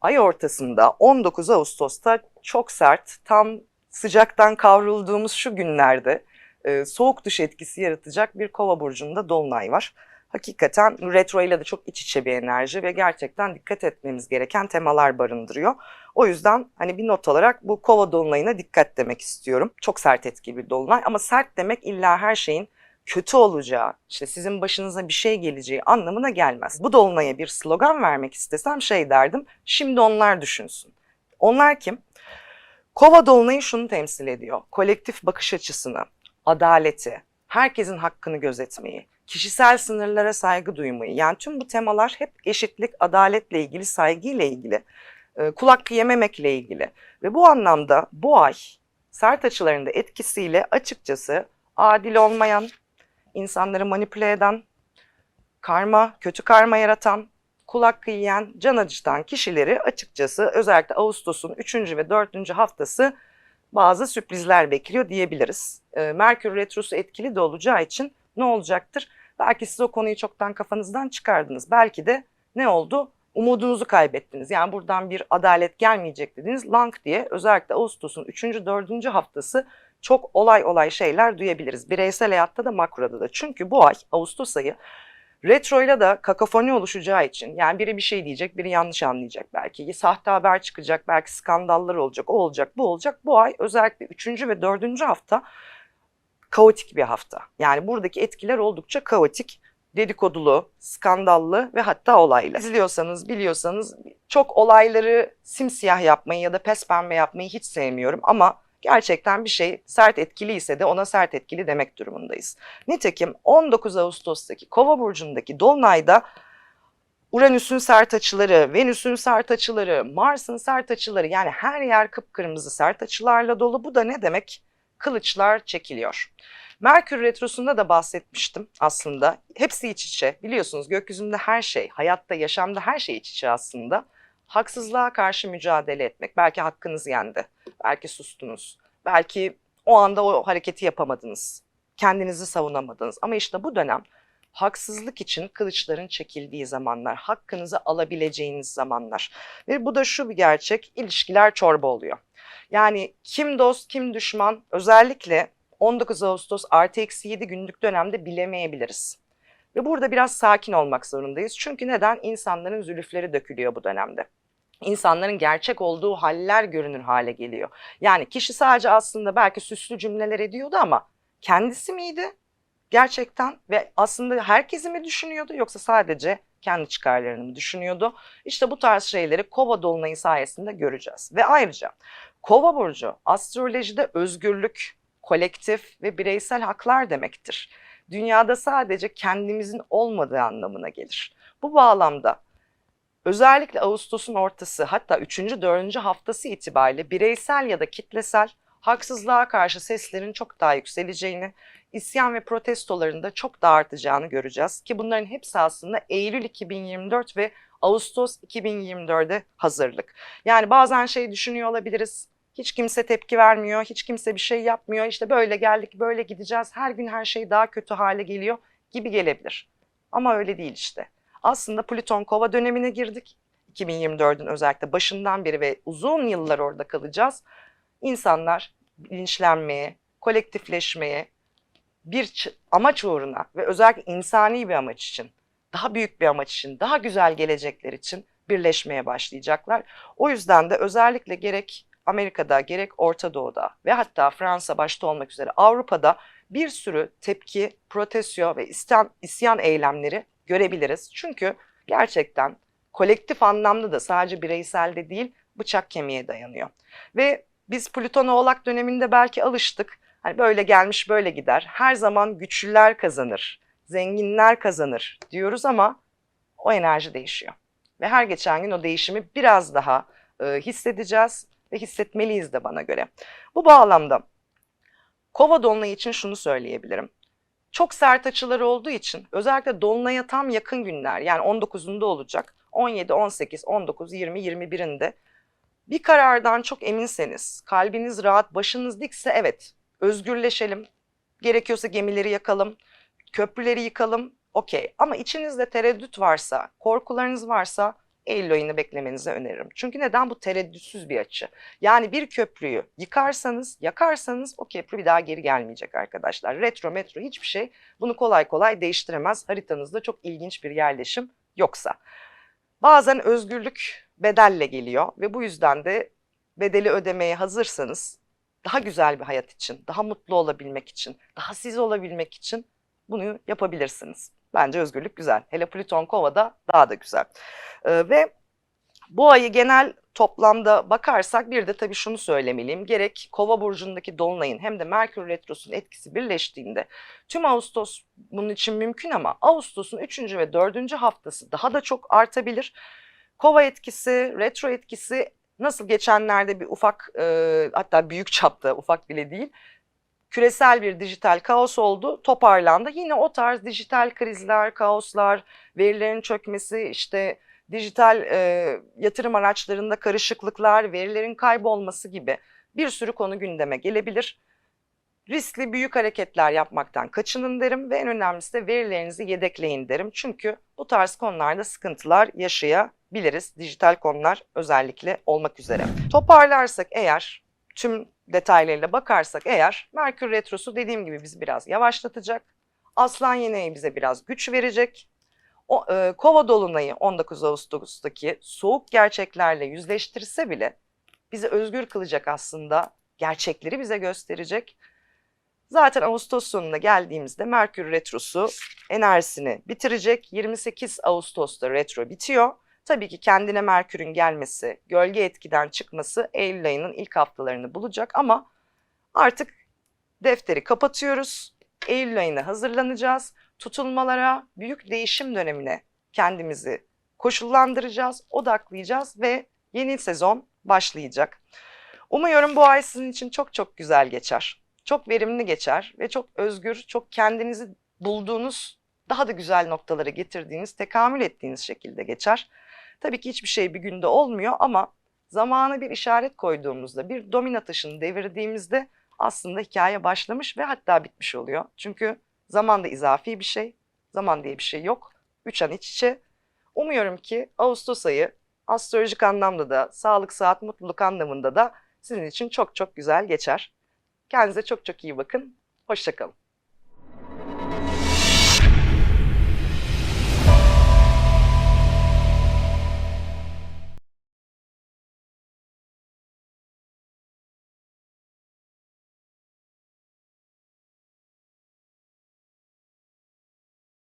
ay ortasında 19 Ağustos'ta çok sert, tam sıcaktan kavrulduğumuz şu günlerde e, soğuk duş etkisi yaratacak bir kova burcunda dolunay var. Hakikaten retro ile de çok iç içe bir enerji ve gerçekten dikkat etmemiz gereken temalar barındırıyor. O yüzden hani bir not olarak bu kova dolunayına dikkat demek istiyorum. Çok sert etkili bir dolunay ama sert demek illa her şeyin kötü olacağı, işte sizin başınıza bir şey geleceği anlamına gelmez. Bu dolunaya bir slogan vermek istesem şey derdim, şimdi onlar düşünsün. Onlar kim? Kova dolunayı şunu temsil ediyor. Kolektif bakış açısını, adaleti, herkesin hakkını gözetmeyi, kişisel sınırlara saygı duymayı. Yani tüm bu temalar hep eşitlik, adaletle ilgili, saygıyla ilgili, e, kulak yememekle ilgili. Ve bu anlamda bu ay sert açılarında etkisiyle açıkçası adil olmayan, insanları manipüle eden, karma, kötü karma yaratan, kulak yiyen, can acıtan kişileri açıkçası özellikle Ağustos'un 3. ve 4. haftası bazı sürprizler bekliyor diyebiliriz. E, Merkür Retrosu etkili de olacağı için ne olacaktır? Belki siz o konuyu çoktan kafanızdan çıkardınız. Belki de ne oldu? Umudunuzu kaybettiniz. Yani buradan bir adalet gelmeyecek dediniz. Lang diye özellikle Ağustos'un 3. 4. haftası çok olay olay şeyler duyabiliriz. Bireysel hayatta da makroda da. Çünkü bu ay Ağustos ayı retroyla da kakafoni oluşacağı için yani biri bir şey diyecek, biri yanlış anlayacak belki. Sahte haber çıkacak, belki skandallar olacak, o olacak, bu olacak. Bu ay özellikle 3. ve 4. hafta kaotik bir hafta. Yani buradaki etkiler oldukça kaotik, dedikodulu, skandallı ve hatta olaylı. İzliyorsanız, biliyorsanız çok olayları simsiyah yapmayı ya da pes pembe yapmayı hiç sevmiyorum ama gerçekten bir şey sert etkili ise de ona sert etkili demek durumundayız. Nitekim 19 Ağustos'taki Kova burcundaki dolunayda Uranüs'ün sert açıları, Venüs'ün sert açıları, Mars'ın sert açıları yani her yer kıpkırmızı sert açılarla dolu. Bu da ne demek? Kılıçlar çekiliyor. Merkür Retrosu'nda da bahsetmiştim aslında. Hepsi iç içe. Biliyorsunuz gökyüzünde her şey, hayatta, yaşamda her şey iç içe aslında. Haksızlığa karşı mücadele etmek. Belki hakkınız yendi. Belki sustunuz. Belki o anda o hareketi yapamadınız. Kendinizi savunamadınız. Ama işte bu dönem haksızlık için kılıçların çekildiği zamanlar, hakkınızı alabileceğiniz zamanlar. Ve bu da şu bir gerçek, ilişkiler çorba oluyor. Yani kim dost, kim düşman özellikle 19 Ağustos artı eksi 7 günlük dönemde bilemeyebiliriz. Ve burada biraz sakin olmak zorundayız. Çünkü neden? İnsanların zülüfleri dökülüyor bu dönemde. İnsanların gerçek olduğu haller görünür hale geliyor. Yani kişi sadece aslında belki süslü cümleler ediyordu ama kendisi miydi? Gerçekten ve aslında herkesi mi düşünüyordu yoksa sadece kendi çıkarlarını mı düşünüyordu? İşte bu tarz şeyleri Kova dolunayı sayesinde göreceğiz. Ve ayrıca Kova burcu astrolojide özgürlük, kolektif ve bireysel haklar demektir. Dünyada sadece kendimizin olmadığı anlamına gelir. Bu bağlamda özellikle Ağustos'un ortası hatta 3. 4. haftası itibariyle bireysel ya da kitlesel haksızlığa karşı seslerin çok daha yükseleceğini, isyan ve protestoların da çok daha artacağını göreceğiz. Ki bunların hepsi aslında Eylül 2024 ve Ağustos 2024'e hazırlık. Yani bazen şey düşünüyor olabiliriz. Hiç kimse tepki vermiyor, hiç kimse bir şey yapmıyor. İşte böyle geldik, böyle gideceğiz. Her gün her şey daha kötü hale geliyor gibi gelebilir. Ama öyle değil işte. Aslında Plüton Kova dönemine girdik. 2024'ün özellikle başından beri ve uzun yıllar orada kalacağız. İnsanlar bilinçlenmeye, kolektifleşmeye, bir amaç uğruna ve özellikle insani bir amaç için, daha büyük bir amaç için, daha güzel gelecekler için birleşmeye başlayacaklar. O yüzden de özellikle gerek Amerika'da gerek Orta Doğu'da ve hatta Fransa başta olmak üzere Avrupa'da bir sürü tepki, protesto ve isyan, isyan eylemleri görebiliriz. Çünkü gerçekten kolektif anlamda da sadece bireysel de değil bıçak kemiğe dayanıyor. Ve biz Plüton Oğlak döneminde belki alıştık. Hani böyle gelmiş böyle gider. Her zaman güçlüler kazanır, zenginler kazanır diyoruz ama o enerji değişiyor. Ve her geçen gün o değişimi biraz daha e, hissedeceğiz ve hissetmeliyiz de bana göre. Bu bağlamda Kova dolunayı için şunu söyleyebilirim. Çok sert açıları olduğu için özellikle dolunaya tam yakın günler yani 19'unda olacak 17, 18, 19, 20, 21'inde bir karardan çok eminseniz, kalbiniz rahat, başınız dikse evet özgürleşelim. Gerekiyorsa gemileri yakalım, köprüleri yıkalım, okey. Ama içinizde tereddüt varsa, korkularınız varsa Eylül ayını beklemenizi öneririm. Çünkü neden? Bu tereddütsüz bir açı. Yani bir köprüyü yıkarsanız, yakarsanız o köprü bir daha geri gelmeyecek arkadaşlar. Retro, metro hiçbir şey bunu kolay kolay değiştiremez. Haritanızda çok ilginç bir yerleşim yoksa. Bazen özgürlük bedelle geliyor ve bu yüzden de bedeli ödemeye hazırsanız daha güzel bir hayat için, daha mutlu olabilmek için, daha siz olabilmek için bunu yapabilirsiniz. Bence özgürlük güzel. Hele Plüton Kova'da daha da güzel. Ee, ve bu ayı genel toplamda bakarsak bir de tabii şunu söylemeliyim. Gerek Kova burcundaki dolunayın hem de Merkür retrosunun etkisi birleştiğinde tüm Ağustos bunun için mümkün ama Ağustos'un 3. ve 4. haftası daha da çok artabilir. Kova etkisi, retro etkisi nasıl geçenlerde bir ufak e, hatta büyük çapta ufak bile değil küresel bir dijital kaos oldu, toparlandı. Yine o tarz dijital krizler, kaoslar, verilerin çökmesi, işte dijital e, yatırım araçlarında karışıklıklar, verilerin kaybolması gibi bir sürü konu gündeme gelebilir. Riskli büyük hareketler yapmaktan kaçının derim ve en önemlisi de verilerinizi yedekleyin derim. Çünkü bu tarz konularda sıkıntılar yaşayabiliriz. Dijital konular özellikle olmak üzere. Toparlarsak eğer tüm detaylarıyla bakarsak eğer Merkür Retrosu dediğim gibi bizi biraz yavaşlatacak. Aslan Yeneği bize biraz güç verecek. O, e, Kova Dolunay'ı 19 Ağustos'taki soğuk gerçeklerle yüzleştirse bile bizi özgür kılacak aslında. Gerçekleri bize gösterecek. Zaten Ağustos sonuna geldiğimizde Merkür Retrosu enerjisini bitirecek. 28 Ağustos'ta retro bitiyor. Tabii ki kendine Merkür'ün gelmesi, gölge etkiden çıkması Eylül ayının ilk haftalarını bulacak ama artık defteri kapatıyoruz. Eylül ayına hazırlanacağız. Tutulmalara, büyük değişim dönemine kendimizi koşullandıracağız, odaklayacağız ve yeni sezon başlayacak. Umuyorum bu ay sizin için çok çok güzel geçer. Çok verimli geçer ve çok özgür, çok kendinizi bulduğunuz, daha da güzel noktalara getirdiğiniz, tekamül ettiğiniz şekilde geçer. Tabii ki hiçbir şey bir günde olmuyor ama zamana bir işaret koyduğumuzda, bir domino taşını devirdiğimizde aslında hikaye başlamış ve hatta bitmiş oluyor. Çünkü zaman da izafi bir şey, zaman diye bir şey yok. Üç an iç içe. Umuyorum ki Ağustos ayı astrolojik anlamda da, sağlık, saat, mutluluk anlamında da sizin için çok çok güzel geçer. Kendinize çok çok iyi bakın. Hoşçakalın.